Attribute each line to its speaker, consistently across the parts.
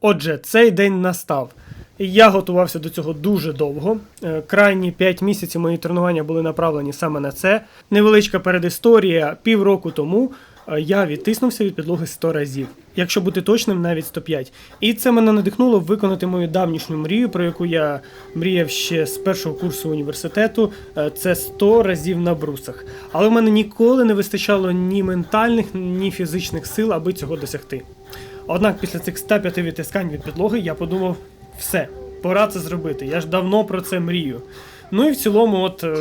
Speaker 1: Отже, цей день настав. Я готувався до цього дуже довго. Е, Крайні 5 місяців мої тренування були направлені саме на це. Невеличка передісторія. Півроку тому я відтиснувся від підлоги 100 разів. Якщо бути точним, навіть 105. І це мене надихнуло виконати мою давнішню мрію, про яку я мріяв ще з першого курсу університету. Е, Це 100 разів на брусах. Але в мене ніколи не вистачало ні ментальних, ні фізичних сил, аби цього досягти. Однак після цих 105 відтискань від підлоги я подумав, все, пора це зробити. Я ж давно про це мрію. Ну і в цілому, от е,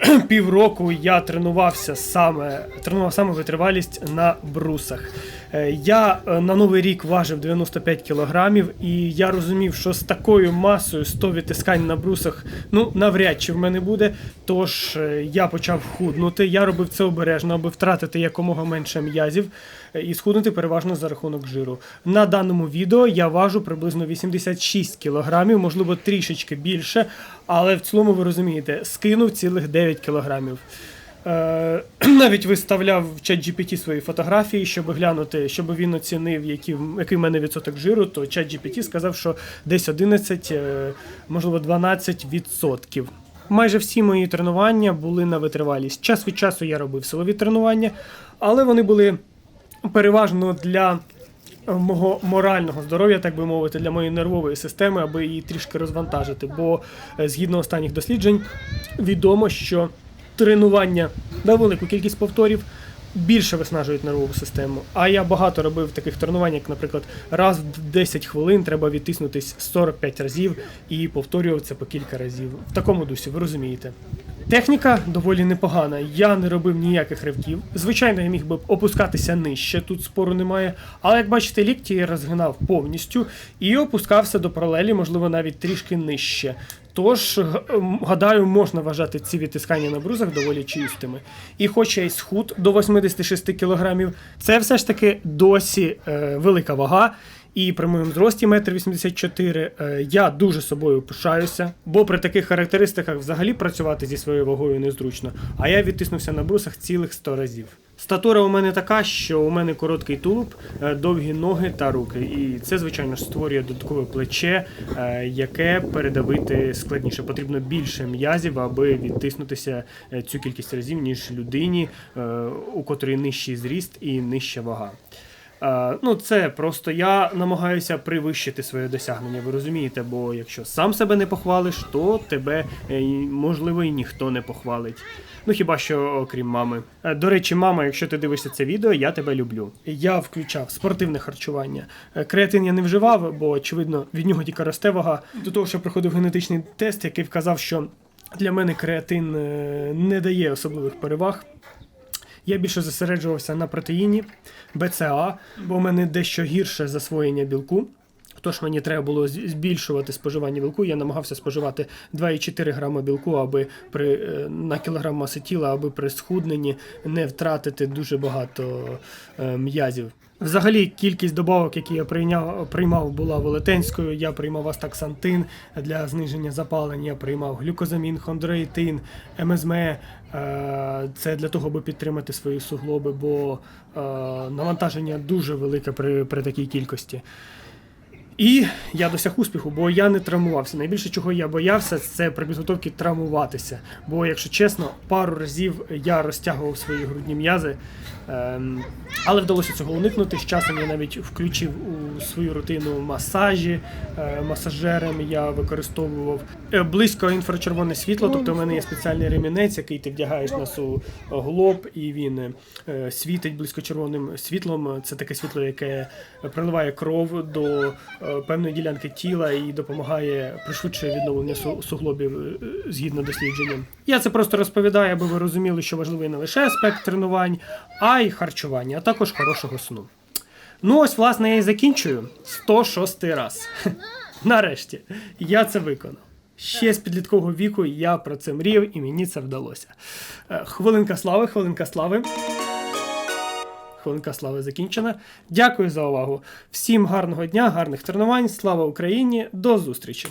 Speaker 1: півроку я тренувався саме, тренував саме витривалість на брусах. Е, я е, на новий рік важив 95 кілограмів, і я розумів, що з такою масою 100 відтискань на брусах ну навряд чи в мене буде. Тож е, я почав худнути. Я робив це обережно, аби втратити якомога менше м'язів і схуднути переважно за рахунок жиру. На даному відео я важу приблизно 86 кілограмів, можливо, трішечки більше, але в цілому ви розумієте, скинув цілих 9 кілограмів. Е, навіть виставляв в чат GPT свої фотографії, щоб глянути, щоб він оцінив, в- який в мене відсоток жиру, то чат GPT сказав, що десь 11, е, можливо, 12 відсотків. Майже всі мої тренування були на витривалість. Час від часу я робив силові тренування, але вони були переважно для мого морального здоров'я, так би мовити, для моєї нервової системи, аби її трішки розвантажити. Бо е, згідно останніх досліджень, відомо, що тренування на велику кількість повторів більше виснажують нервову систему. А я багато робив таких тренувань, як, наприклад, раз в 10 хвилин треба відтиснутись 45 разів і повторював по кілька разів. В такому дусі, ви розумієте. Техніка доволі непогана. Я не робив ніяких ривків. Звичайно, я міг би опускатися нижче, тут спору немає. Але як бачите, лікті я розгинав повністю і опускався до паралелі, можливо, навіть трішки нижче. Тож, гадаю, можна вважати ці відтискання на брузах доволі чистими. І хоч я й схуд до 86 кілограмів, це все ж таки досі е, велика вага. І при моєму зрості 1,84 м е, я дуже собою пишаюся, бо при таких характеристиках взагалі працювати зі своєю вагою незручно. А я відтиснувся на брусах цілих 100 разів. Статура у мене така, що у мене короткий тулуб, е, довгі ноги та руки. І це, звичайно створює додаткове плече, е, яке передавити складніше. Потрібно більше м'язів, аби відтиснутися цю кількість разів, ніж людині, у котрої нижчий зріст і нижча вага. Е, ну, це просто я намагаюся привищити своє досягнення, ви розумієте, бо якщо сам себе не похвалиш, то тебе, е, можливо, і ніхто не похвалить. Ну хіба що окрім мами. Е, До речі, мама, якщо ти дивишся це відео, я тебе люблю. Я включав спортивне харчування. Креатин я не вживав, бо очевидно від нього тільки росте вага. До того, що проходив генетичний тест, який вказав, що для мене креатин не дає особливих переваг. Я більше зосереджувався на протеїні, БЦА, бо в мене дещо гірше засвоєння білку. Тож мені треба було збільшувати споживання білку. Я намагався споживати 2,4 грама білку, аби при е, на кілограм маси тіла, аби при схудненні не втратити дуже багато е, м'язів. Взагалі, кількість добавок, які я прийняв, приймав, була велетенською. Я приймав астаксантин для зниження запалення, приймав глюкозамін, хондроїтин, МСМ. Е, Це для того, аби підтримати свої суглоби, бо навантаження дуже велике при, при такій кількості. І я досяг успіху, бо я не травмувався. Найбільше чого я боявся, це при підготовці травмуватися. Бо, якщо чесно, пару разів я розтягував свої грудні м'язи, ем, але вдалося цього уникнути. З часом я навіть включив свою рутину масажі, е, масажером я використовував е, близько інфрачервоне світло. Тобто, в мене є спеціальний ремінець, який ти вдягаєш на суглоб, і він е, світить близькочервоним світлом. Це таке світло, яке приливає кров до певної ділянки тіла і допомагає пришвидшує відновлення су- суглобів згідно дослідженням. Я це просто розповідаю, аби ви розуміли, що важливий не лише аспект тренувань, а й харчування, а також хорошого сну. Ну, ось, власне, я і закінчую 106 раз. Нарешті, я це виконав. Ще з підліткового віку я про це мріяв і мені це вдалося. Е, Хвилинка слави, хвилинка слави. Хвилинка слави закінчена. Дякую за увагу. Всім гарного дня, гарних тренувань. Слава Україні! До зустрічі!